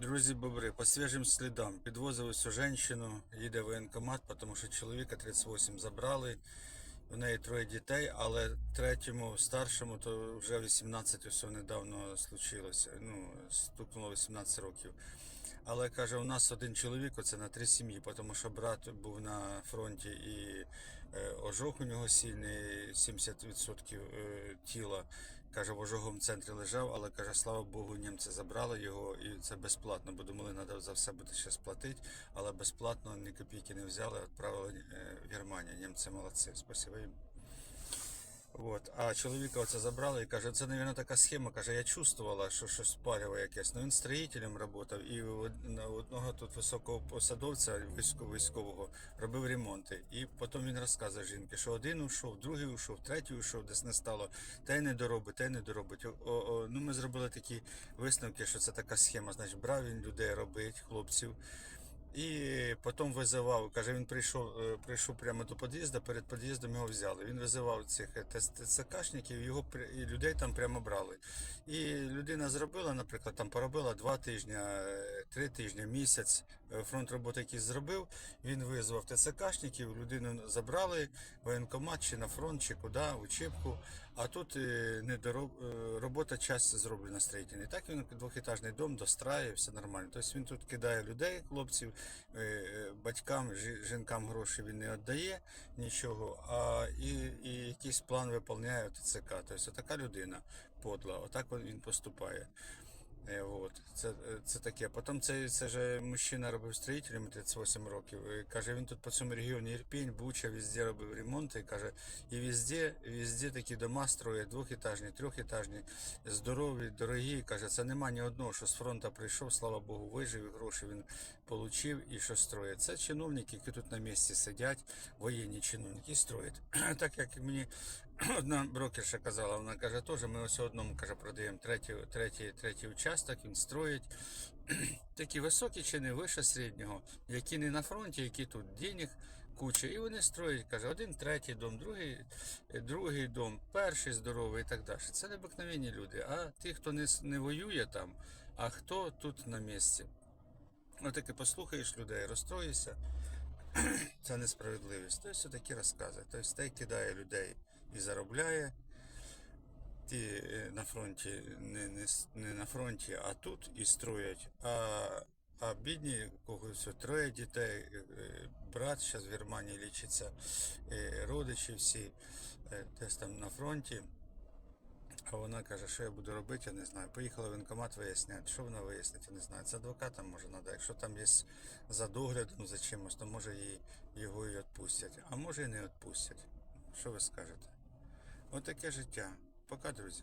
Друзі бобри, по свіжим слідам підвозили цю жінку, їде в воєнкомат, тому що чоловіка 38 забрали. У неї троє дітей, але третьому, старшому, то вже 18 все недавно случилося. Ну, стукнуло 18 років. Але каже, у нас один чоловік, оце на три сім'ї, тому що брат був на фронті і е, ожог у нього сильний, 70% е, тіла. Каже, в ожоговому центрі лежав, але каже, слава Богу, німці забрали його і це безплатно, бо думали, треба за все буде ще сплатити, але безплатно ні копійки не взяли, відправили е, в Германію. Німці молодці, спасибо їм. От. А чоловіка оце забрали і каже, це, мабуть, така схема. Каже, я чувствувала, що щось парило якесь. Ну він строїтелем працював і одного тут високого посадовця військо- військового робив ремонти. І потім він розказує жінки, що один ушов, другий ушов, третій ушов, десь не стало. Та й не доробить, й не доробить. О, о, ну ми зробили такі висновки, що це така схема. Значить, брав він людей робить, хлопців. І потім визивав, каже, він прийшов, е, прийшов прямо до під'їзду, перед під'їздом його взяли. Він визивав цих е, ТЦКшників, його і людей там прямо брали. І людина зробила, наприклад, там поробила два тижні, е, три тижні, місяць. Е, Фронт роботи якийсь зробив. Він визвав ТЦКшників, людину забрали, воєнкомат чи на фронт, чи куди, в учебку. А тут е, не дороб... е, робота часть зроблена строїтельна. Так він двохетажний дом дострає, все нормально. Тобто він тут кидає людей, хлопців, батькам, жінкам гроші він не віддає нічого, а і, і якийсь план виповняє ТЦК. Тобто така людина подла, отак він поступає. Е, от. Це, е, це таке. Потім це, це же мужчина робив строїтелем 38 років. І, каже, він тут по цьому регіоні Ірпінь, Буча, везде робив ремонти. І, каже, і везде, везде такі дома строять, двохетажні, трьохетажні, здорові, дорогі. Каже, це нема ні одного, що з фронту прийшов, слава Богу, вижив, і гроші він отримав і що строїть. Це чиновники, які тут на місці сидять, воєнні чиновники, і строять. так як мені одна брокерша казала, вона каже, теж ми ось одному каже, продаємо третій, третій, третій участок, він строїть. Такі високі чини вище середнього, які не на фронті, які тут денег куча. І вони строять, каже, один третій дом, другий, другий дом, перший здоровий і так далі. Це не обикновенні люди, а ті, хто не, не воює там, а хто тут на місці. Отаки послухаєш людей, розстроїшся. Це несправедливість. Тобто такі розкази. Тобто той кидає людей і заробляє. Ті е, на фронті не, не, не на фронті, а тут і строять. А, а бідні, у кого все троє дітей, е, е, брат зараз в Германії лічиться, родичі всі десь там на фронті. А вона каже, що я буду робити, я не знаю. Поїхала в воєнкомат виясняти. Що вона вияснить, я не знаю. Це адвокатам може надати. Якщо там є за доглядом, за чимось, то може її, його і відпустять. А може і не відпустять. Що ви скажете? Отаке життя. Пока, друзі.